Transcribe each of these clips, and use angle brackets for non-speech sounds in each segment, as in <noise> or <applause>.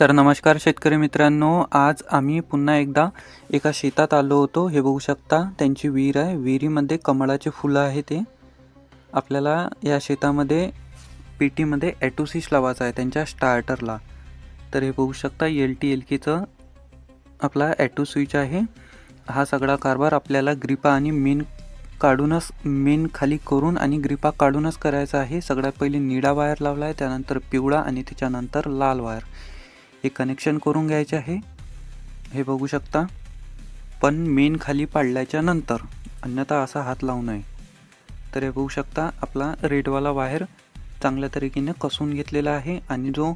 तर नमस्कार शेतकरी मित्रांनो आज आम्ही पुन्हा एकदा एका शेतात आलो होतो. हे बघू शकता त्यांची विहीर आहे. विहिरीमध्ये कमळाचे फुलं आहे ते. आपल्याला या शेतामध्ये पेटीमध्ये ॲटोसिस लावायचा आहे त्यांच्या स्टार्टरला तर हे बघू शकता एल टी एल केचं आपला ॲटो स्विच आहे. हा सगळा कारभार आपल्याला ग्रिपा आणि मेन काढूनच मेन खाली करून आणि ग्रिपा काढूनच करायचा आहे. सगळ्यात पहिले निळा वायर लावला आहे त्यानंतर पिवळा आणि त्याच्यानंतर लाल वायर. हे कनेक्शन करून घ्यायचे आहे. हे बघू शकता. पण मेन खाली पाडल्याच्या नंतर अन्यथा असा हात लावू नये. तर हे बघू शकता आपला रेडवाला वायर चांगल्या तरीकेने कसून घेतलेला आहे आणि जो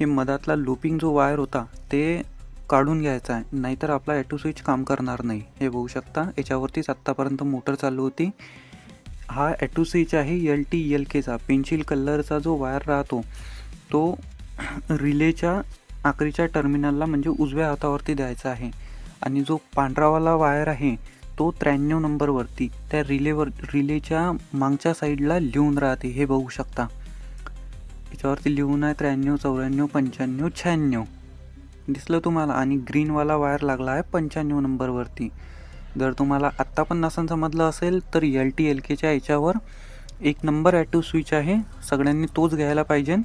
हे मधातला लूपिंग जो वायर होता ते काढून घ्यायचा आहे. नाहीतर आपला ॲटो स्विच काम करणार नाही. हे बघू शकता याच्यावरतीच आत्तापर्यंत मोटर चालू होती. हा ॲटो स्विच आहे एल टी एल केचा पेन्सिल कलरचा जो वायर राहतो तो रिलेच्या आखरीच्या टर्मिनलला म्हणजे उजव्या हातावरती द्यायचा आहे. आणि जो पांढरावाला वायर आहे तो त्र्याण्णव नंबरवरती त्या रिलेवर रिलेच्या मागच्या साईडला लिहून राहते हे बघू शकता. याच्यावरती लिहून आहे त्र्याण्णव चौऱ्याण्णव पंच्याण्णव शहाण्णव दिसलं तुम्हाला? आणि ग्रीनवाला वायर लागला आहे पंच्याण्णव नंबरवरती. जर तुम्हाला आत्ता पण नसन समजलं असेल तर एल टी एल केच्या याच्यावर एक नंबर ॲटू स्विच आहे. सगळ्यांनी तोच घ्यायला पाहिजे.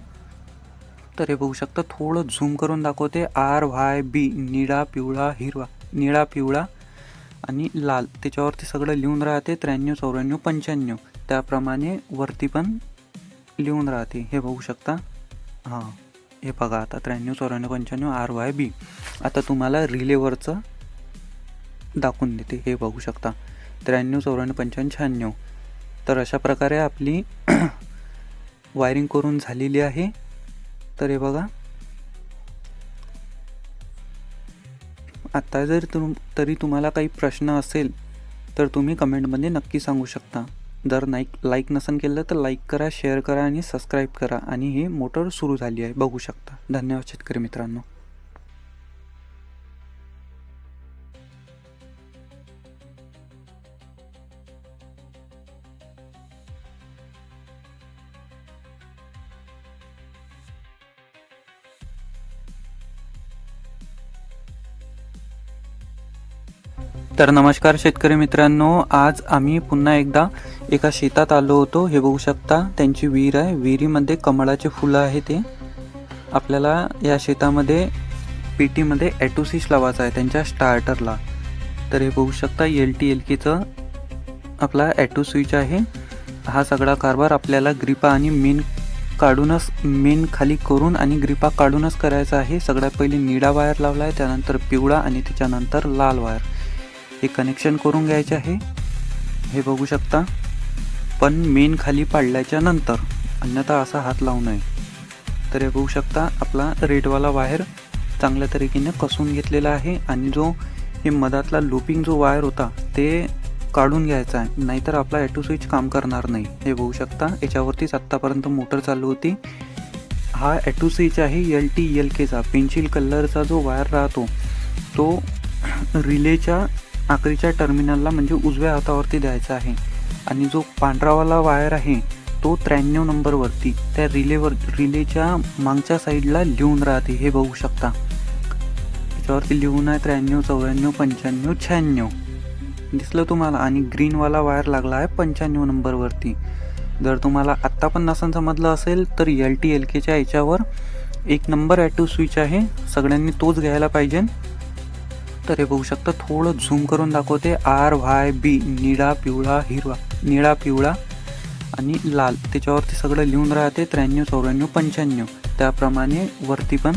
तर हे बघू शकता थोडं झूम करून दाखवते. आर व्हाय बी निळा पिवळा हिरवा निळा पिवळा आणि लाल. त्याच्यावरती सगळं लिहून राहते त्र्याण्णव चौऱ्याण्णव पंच्याण्णव. त्याप्रमाणे वरती पण लिहून राहते. हे बघू शकता. हां हे बघा आता. त्र्याण्णव चौऱ्याण्णव पंच्याण्णव आर वाय बी आता तुम्हाला रिलेवरचं दाखवून देते. हे बघू शकता. त्र्याण्णव चौऱ्याण्णव पंच्याण्णव शहाण्णव तर अशा प्रकारे आपली <clears throat> वायरिंग करून झालेली आहे. तर हे बघा. आत्ता जर तुम तरी तुम्हाला काही प्रश्न असेल तर तुम्ही कमेंटमध्ये नक्की सांगू शकता. जर नाईक लाईक नसन केलं तर लाईक करा शेअर करा आणि सबस्क्राईब करा. आणि ही मोटर सुरू झाली आहे. बघू शकता. धन्यवाद शेतकरी मित्रांनो. तर नमस्कार शेतकरी मित्रांनो आज आम्ही पुन्हा एकदा एका शेतात आलो होतो. हे बघू शकता त्यांची विहीर आहे. विहिरीमध्ये कमळाचे फुलं आहे ते. आपल्याला या शेतामध्ये पेटीमध्ये ॲटोसिस लावायचा आहे त्यांच्या स्टार्टरला तर हे बघू शकता एल टी एल केचं आपला ॲटो स्विच आहे. हा सगळा कारभार आपल्याला ग्रिपा आणि मेन काढूनच मेन खाली करून आणि ग्रिपा काढूनच करायचा आहे. सगळ्यात पहिले निळा वायर लावला आहे त्यानंतर पिवळा आणि त्याच्यानंतर लाल वायर. हे कनेक्शन करून घ्यायचे आहे. हे बघू शकता. पण मेन खाली पाडल्याच्या नंतर अन्यथा असा हात लावू नये. तर हे बघू शकता आपला रेडवाला वायर चांगल्या तरीकेने कसून घेतलेला आहे आणि जो हे मधातला लूपिंग जो वायर होता ते काढून घ्यायचा आहे. नाहीतर आपला ॲटो स्विच काम करणार नाही. हे बघू शकता याच्यावरतीच आत्तापर्यंत मोटर चालू होती. हा ॲटो स्विच आहे एल टी एल केचा पेन्सिल कलरचा जो वायर राहतो तो रिलेच्या आखरीच्या टर्मिनलला म्हणजे उजव्या हातावरती द्यायचा आहे. आणि जो पांढरावाला वायर आहे तो त्र्याण्णव नंबरवरती त्या रिलेवर रिलेच्या मागच्या साईडला लिहून राहते हे बघू शकता. त्याच्यावरती लिहून आहे त्र्याण्णव चौऱ्याण्णव पंच्याण्णव शहाण्णव दिसलं तुम्हाला? आणि ग्रीनवाला वायर लागला आहे पंच्याण्णव नंबरवरती. जर तुम्हाला आत्ता पण नसन समजलं असेल तर एल टी एल केच्या याच्यावर एक नंबर ॲटो स्विच आहे. सगळ्यांनी तोच घ्यायला पाहिजे. तर हे बघू शकता. थोडं झूम करून दाखवते. आर व्हाय बी निळा पिवळा हिरवा. निळा पिवळा आणि लाल. त्याच्यावरती सगळं लिहून राहते. त्र्याण्णव चौऱ्याण्णव पंच्याण्णव. त्याप्रमाणे वरती पण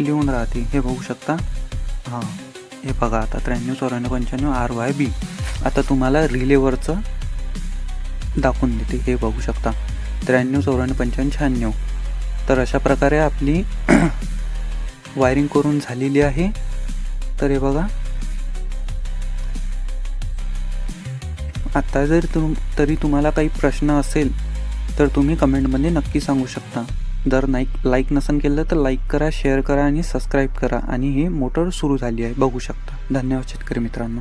लिहून राहते. हे बघू शकता. हां. हे बघा आता. त्र्याण्णव चौऱ्याण्णव पंच्याण्णव आर वाय बी आता तुम्हाला रिलेवरचं दाखवून देते. हे बघू शकता. त्र्याण्णव चौऱ्याण्णव पंच्याण्णव शहाण्णव. तर अशा प्रकारे आपली <clears throat> वायरिंग करून झालेली आहे. तर हे बघा. आता जर तुम तरी तुम्हाला काही प्रश्न असेल तर तुम्ही कमेंटमध्ये नक्की सांगू शकता. जर नाईक लाईक नसन केलं तर लाईक करा शेअर करा आणि सबस्क्राईब करा. आणि ही मोटर सुरू झाली आहे. बघू शकता. धन्यवाद शेतकरी मित्रांनो.